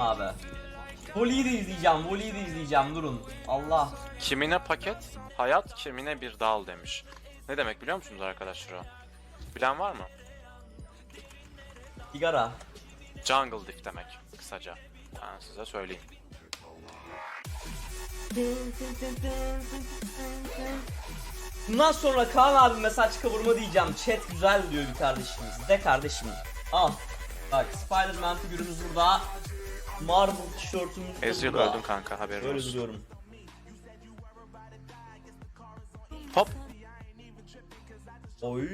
abi. Voli'yi de izleyeceğim, Voli'yi de izleyeceğim durun. Allah. Kimine paket, hayat kimine bir dal demiş. Ne demek biliyor musunuz arkadaşlar o? Bilen var mı? Sigara. Jungle diff demek kısaca. Ben size söyleyeyim. Bundan sonra Kaan abi mesaj kavurma diyeceğim. Chat güzel diyor bir kardeşimiz. De kardeşim. Al. Bak Spider-Man figürümüz burada. Marvel tişörtümüz de Ezreal burada. öldün kanka haberin Böyle olsun. duruyorum. Hop. Oy.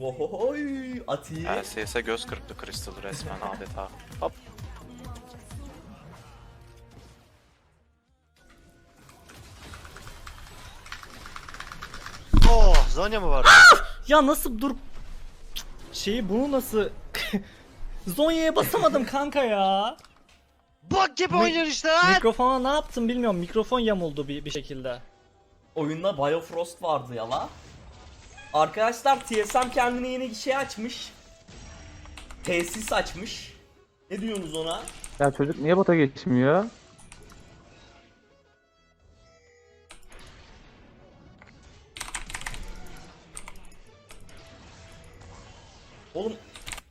Ohohoy. Ati. LCS'e göz kırptı Crystal resmen adeta. Hop. Oh, Zonya mı var? Ya nasıl dur şeyi bunu nasıl Zonya'ya basamadım kanka ya. Bak gibi oynuyor işte lan. Mikrofona ne yaptım bilmiyorum. Mikrofon yamuldu bir, bir şekilde. Oyunda Biofrost vardı ya la. Arkadaşlar TSM kendine yeni şey açmış. Tesis açmış. Ne diyorsunuz ona? Ya çocuk niye bota geçmiyor?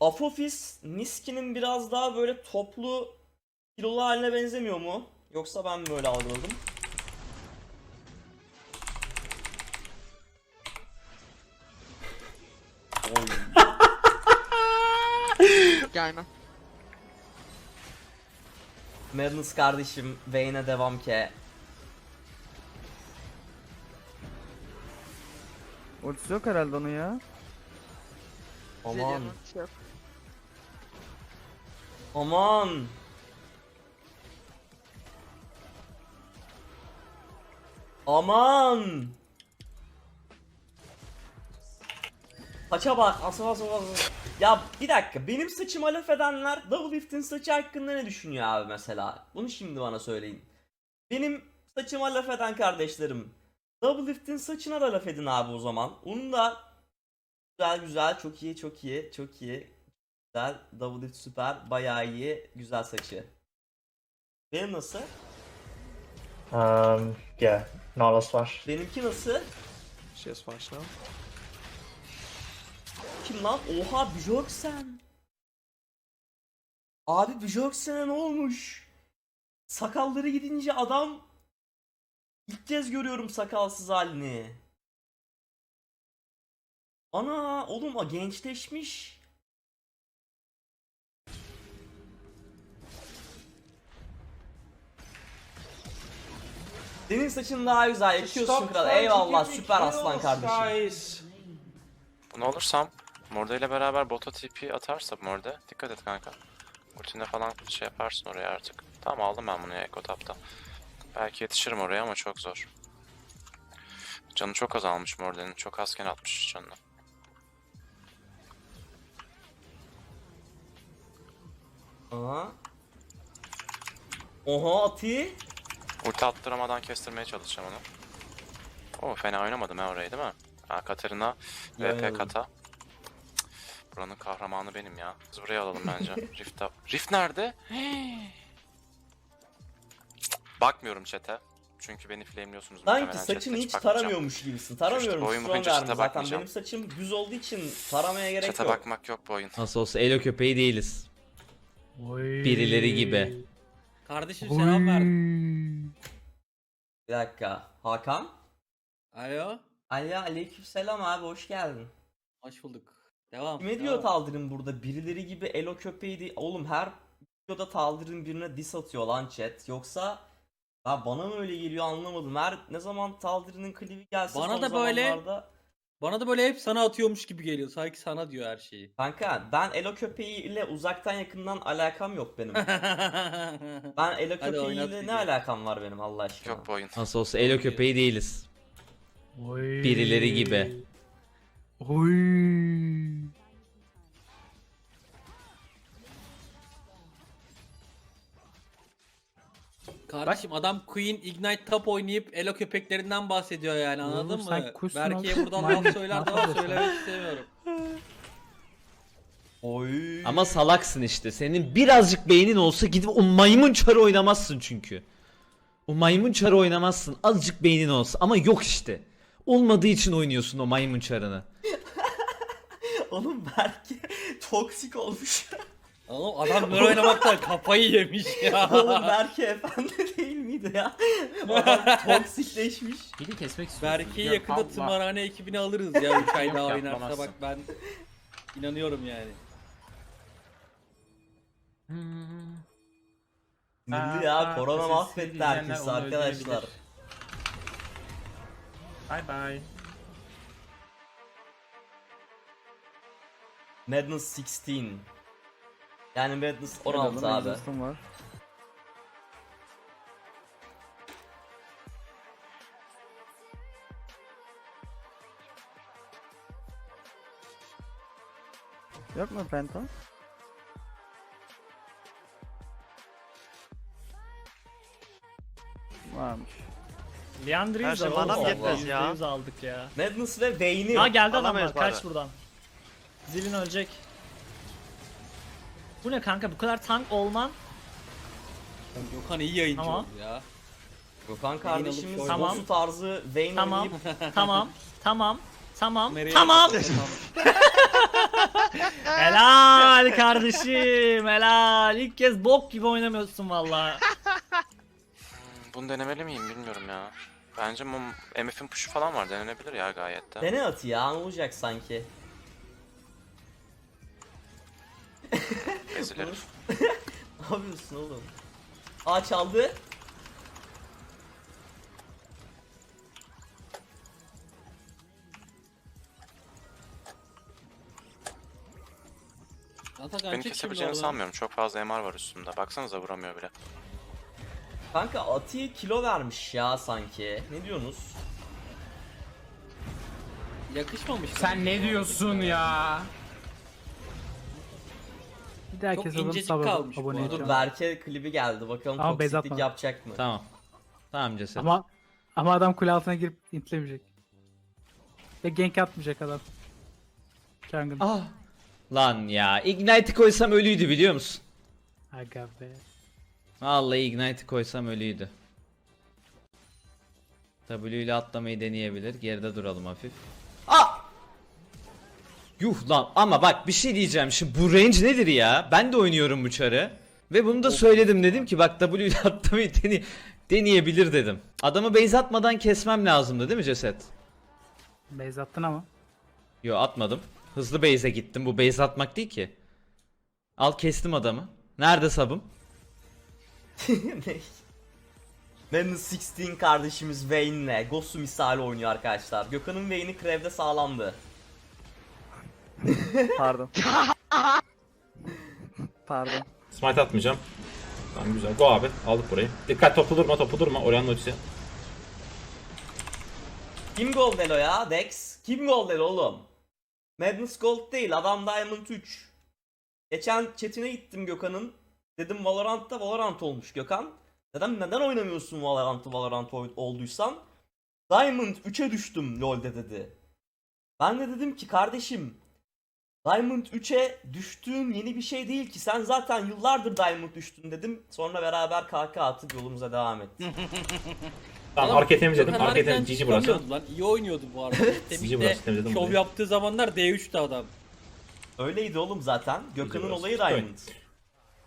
Afofis Niski'nin biraz daha böyle toplu kilolu haline benzemiyor mu? Yoksa ben mi böyle algıladım? Oy. Gelmem. Madness kardeşim Vayne'e devam ke. Ultisi yok herhalde onun ya. Aman. Yok. Aman. Aman. Saça bak. Asa asa asa. Ya bir dakika. Benim saçıma laf edenler Double Lift'in saçı hakkında ne düşünüyor abi mesela? Bunu şimdi bana söyleyin. Benim saçıma laf eden kardeşlerim. Double Lift'in saçına da laf edin abi o zaman. Onun da güzel güzel çok iyi çok iyi çok iyi. Güzel. Double lift süper. Bayağı iyi. Güzel saçı. Benim nasıl? Um, yeah, Nautilus var. Benimki nasıl? She has flash now. Kim lan? Oha Björksen. Abi Björksen'e ne olmuş? Sakalları gidince adam ilk kez görüyorum sakalsız halini. Ana oğlum gençleşmiş. Senin saçın daha güzel yakıyorsun kral. Eyvallah süper aslan kardeşim. Bunu alırsam Morde ile beraber bota TP atarsa Morde dikkat et kanka. Ultinde falan şey yaparsın oraya artık. Tamam aldım ben bunu ya Echo Tap'ta. Belki yetişirim oraya ama çok zor. Canı çok azalmış Morde'nin. Çok azken atmış canını. Aha. Oha Ati. Ulti attıramadan kestirmeye çalışacağım onu. Oo fena oynamadım ha orayı değil mi? Ha Katarina. VP Kata. Buranın kahramanı benim ya. Biz buraya alalım bence. Rift up. Rift nerede? Bakmıyorum chat'e. Çünkü beni flameliyorsunuz. Sanki saçını hiç taramıyormuş gibisin. Taramıyorum İşte boyun strong boyunca arm chat'e zaten. bakmayacağım. Benim saçım düz olduğu için taramaya gerek Chat'e yok. bakmak yok bu oyun. Nasıl olsa Elo köpeği değiliz. Birileri gibi. Kardeşim selam verdim. Bir dakika. Hakan? Alo. Ali aleykümselam abi hoş geldin. Hoş bulduk. Devam. Kime diyor Taldir'in burada? Birileri gibi elo köpeği değil. Oğlum her videoda Taldir'in birine diss atıyor lan chat. Yoksa ya bana mı öyle geliyor anlamadım. Her ne zaman Taldir'in klibi gelse Bana son da böyle- zamanlarda- Bana da böyle hep sana atıyormuş gibi geliyor. Sanki sana diyor her şeyi. Kanka ben elo köpeğiyle uzaktan yakından alakam yok benim. Ben elo Hadi oynat köpeğiyle ne alakam var benim Allah aşkına. Bu oyun. Nasıl olsa Elo köpeği değiliz. Birileri gibi. Kardeşim adam Queen Ignite Top oynayıp Elo köpeklerinden bahsediyor yani anladın Oğlum sen mı? kuşsun Berke'ye buradan laf söyler de yapıyorsun? söylemek istemiyorum. Oy. Ama salaksın işte. Senin birazcık beynin olsa gidip o maymun çarı oynamazsın çünkü. O maymun çarı oynamazsın. Azıcık beynin olsa ama yok işte. Olmadığı için oynuyorsun o maymun çarını. Oğlum belki toksik olmuş. Oğlum adam böyle oynamaktan kafayı yemiş ya. Oğlum belki efendi değil miydi ya? Adam toksikleşmiş. Biri kesmek istiyorsun. Berke'yi yakında tımarhane ekibine alırız ya 3 ay daha oynarsa bak ben inanıyorum yani. Sinirli ya korona mahvetti herkesi arkadaşlar. Bye bye. Madness 16. Yani Madness 16 Kralın abi. Var. Yok mu penta? Varmış. Liandry'yi Her şey manam yetmez ya. %100 aldık ya. Madness ve Vayne'i. Ha geldi Alamayız adamlar kaç buradan. Zilin ölecek. Bu ne kanka? Bu kadar tank olman Gökhan iyi yayıncı Tamam. oldu ya. Gökhan kardeşimiz Tamam. Gosu tarzı Vayne tamam. oynayıp tamam. Tamam. Tamam. Nereye tamam. helal kardeşim. Helal. İlk kez bok gibi oynamıyorsun valla Bunu denemeli miyim bilmiyorum ya. Bence mum, MF'in push'u falan var. Denenebilir ya gayet de. Dene atı ya ne olacak sanki. Ezilir. Ne yapıyorsun oğlum? Aa çaldı. Atakan Beni şimdi kesebileceğini oradan. sanmıyorum. Çok fazla MR var üstümde. Baksanıza vuramıyor bile. Kanka Ati'ye kilo vermiş ya sanki. Ne diyorsunuz? Yakışmamış. Sen ne diyorsun ya? Bir daha Çok keselim incecik sabah kalmış bu abone arada. Dur edeceğim. Berke klibi geldi bakalım Ama bez toksiklik atma. yapacak mı? Tamam. Tamam ceset. Ama ama adam kule altına girip intlemeyecek. Ve gank atmayacak adam. Jungle. Ah. Lan ya Ignite'i koysam ölüydü biliyor musun? Aga be. Vallahi Ignite'i koysam ölüydü. W ile atlamayı deneyebilir. Geride duralım hafif. Yuh lan ama bak bir şey diyeceğim şimdi bu range nedir ya? Ben de oynuyorum bu çarı. Ve bunu da söyledim dedim ki bak W ile atlamayı dene deneyebilir dedim. Adamı base atmadan kesmem lazımdı değil mi ceset? Base attın ama. Yo atmadım. Hızlı base'e gittim. Bu base atmak değil ki. Al kestim adamı. Nerede sabım? ne? Madness 16 kardeşimiz Vayne'le Gosu misali oynuyor arkadaşlar. Gökhan'ın Vayne'i Krev'de sağlamdı. Pardon. Pardon. Smite atmayacağım. Tamam güzel. Go abi. Aldık burayı. Dikkat topu durma topu durma. Orion ultisi. Kim Gold Elo ya Dex? Kim Gold Elo oğlum? Madness Gold değil adam Diamond 3. Geçen chatine gittim Gökhan'ın. Dedim Valorant'ta Valorant olmuş Gökhan. Dedim neden oynamıyorsun Valorant'ı Valorant olduysan? Diamond 3'e düştüm LoL'de dedi. Ben de dedim ki kardeşim Diamond 3'e düştüğün yeni bir şey değil ki. Sen zaten yıllardır Diamond düştün dedim. Sonra beraber KK atıp yolumuza devam ettik. Tamam arcade temizledim. Harbiden temizledim. GG burası. Lan. İyi oynuyordu bu arada. burası, Temik'te temizledim şov burayı. yaptığı zamanlar D3'tü adam. Öyleydi oğlum zaten. Gökhan'ın burası. olayı. Diamond.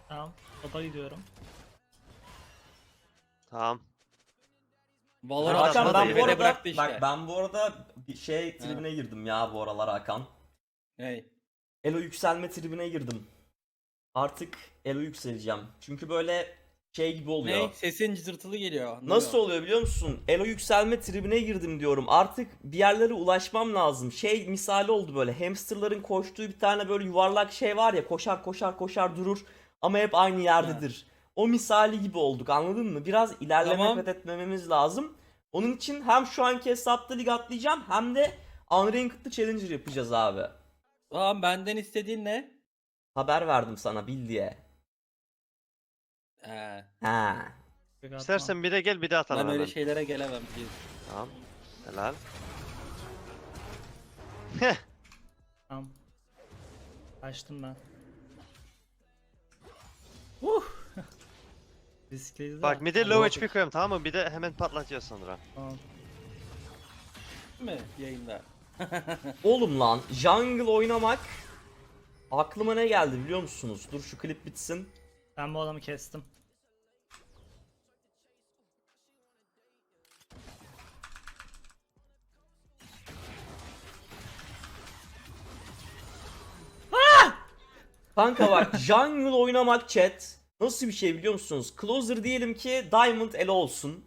Tamam. Topa gidiyorum. Tamam. Valorant Hakan ben bu arada bak ben bu arada bir şey tribine girdim ya bu aralar Hakan. Hey. Elo yükselme tribine girdim. Artık Elo yükseleceğim. Çünkü böyle şey gibi oluyor. Ne? Sesin cızırtılı geliyor. Nasıl oluyor biliyor musun? Elo yükselme tribine girdim diyorum. Artık bir yerlere ulaşmam lazım. Şey misali oldu böyle. Hamsterların koştuğu bir tane böyle yuvarlak şey var ya. Koşar koşar koşar durur. Ama hep aynı yerdedir. O misali gibi olduk anladın mı? Biraz ilerleme Tamam. etmememiz lazım. Onun için hem şu anki hesapta lig atlayacağım hem de Unranked'lı Challenger yapacağız abi. Tamam benden istediğin ne? Haber verdim sana bil diye. He. Ha. İstersen bir de gel bir de atalım Ben öyle hemen. şeylere gelemem ki. Tamam. Helal. Tamam. Açtım ben. Uh. Riskliydi de. Bak mid'e low HP koyuyorum tamam mı? Bir de hemen patlatıyor sonra. Tamam. Değil mi yayında? Oğlum lan jungle oynamak aklıma ne geldi biliyor musunuz? Dur şu klip bitsin. Ben bu adamı kestim. Kanka bak jungle oynamak chat nasıl bir şey biliyor musunuz? Closer diyelim ki Diamond Elo olsun.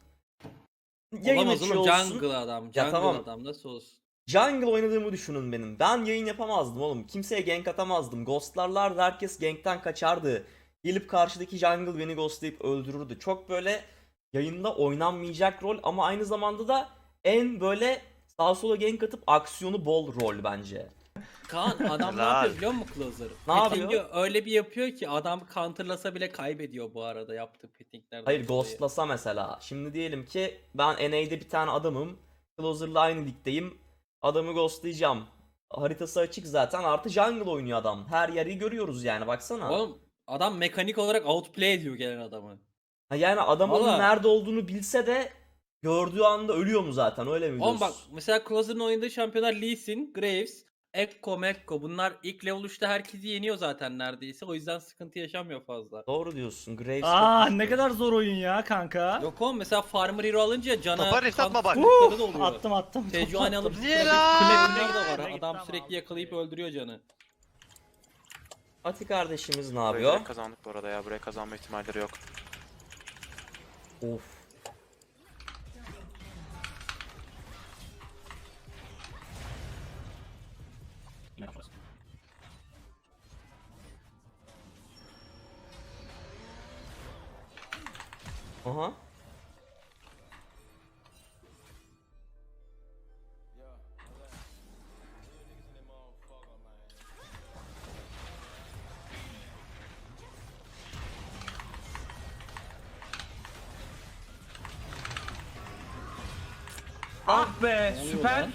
Yayın Olamaz açıyor oğlum olsun. jungle adam. Ya Jungle tamam. adam nasıl olsun? Jungle oynadığımı düşünün benim. Ben yayın yapamazdım oğlum. Kimseye gank atamazdım. Ghostlarlardı herkes gankten kaçardı. Gelip karşıdaki jungle beni ghostlayıp öldürürdü. Çok böyle yayında oynanmayacak rol ama aynı zamanda da en böyle sağa sola gank atıp aksiyonu bol rol bence. Kaan adam ne yapıyor biliyor musun Closer? Ne yapıyor? Petting'i öyle bir yapıyor ki adam counterlasa bile kaybediyor bu arada yaptığı pettinglerden Hayır dolayı. ghostlasa mesela. Şimdi diyelim ki ben NA'de bir tane adamım. Closer'la aynı ligdeyim. Adamı ghostlayacağım. Haritası açık zaten. Artı jungle oynuyor adam. Her yeri görüyoruz yani baksana. Oğlum adam mekanik olarak outplay ediyor gelen adamı. Ha yani adam onun Valla. nerede olduğunu bilse de gördüğü anda ölüyor mu zaten öyle mi Oğlum diyorsun? bak mesela Closer'ın oynadığı şampiyonlar Lee Sin, Graves, Ekko, Mekko bunlar ilk level 3'te herkesi yeniyor zaten neredeyse. O yüzden sıkıntı yaşamıyor fazla. Doğru diyorsun. Graves Aa ne kadar zor oyun ya kanka. Yok oğlum mesela Farmer Hero alınca cana Topa rift atma bak. da oluyor. Attım attım. Tecuhane alıp Niye lan? var. Adam sürekli yakalayıp öldürüyor canı. Ati kardeşimiz ne Burayı yapıyor? direkt kazandık bu arada ya. Buraya kazanma ihtimalleri yok. Of. Aha. Ah be süper. lan?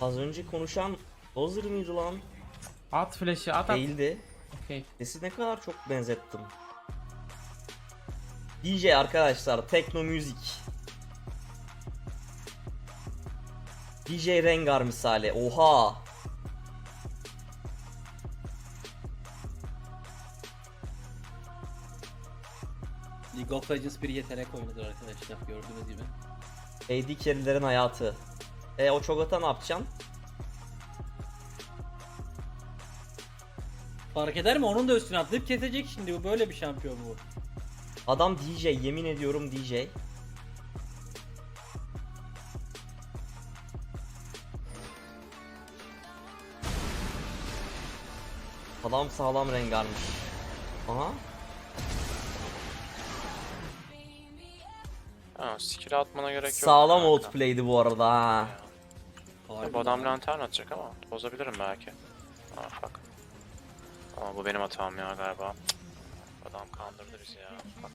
Az önce konuşan Dozer mıydı lan? At flash'ı at at. Değildi. Okey. Sesi ne kadar çok benzettim. DJ arkadaşlar, tekno müzik. DJ Rengar misali. Oha. League of Legends bir yetenek oyunudur arkadaşlar gördüğünüz gibi. AD carry'lerin hayatı. E o Cho'Gath'a ne yapacaksın? Fark eder mi? Onun da üstüne atlayıp kesecek şimdi bu böyle bir şampiyon bu. Adam DJ, yemin ediyorum DJ. Adam sağlam rengarmış. Aha. Ha, skill atmana gerek yok. Sağlam kanka. outplay'di bu arada ha. Bu adam lan. lantern atacak ama bozabilirim belki. Aa fuck. Ama bu benim hatam ya galiba. Adam kandırdı bizi ya. Fuck.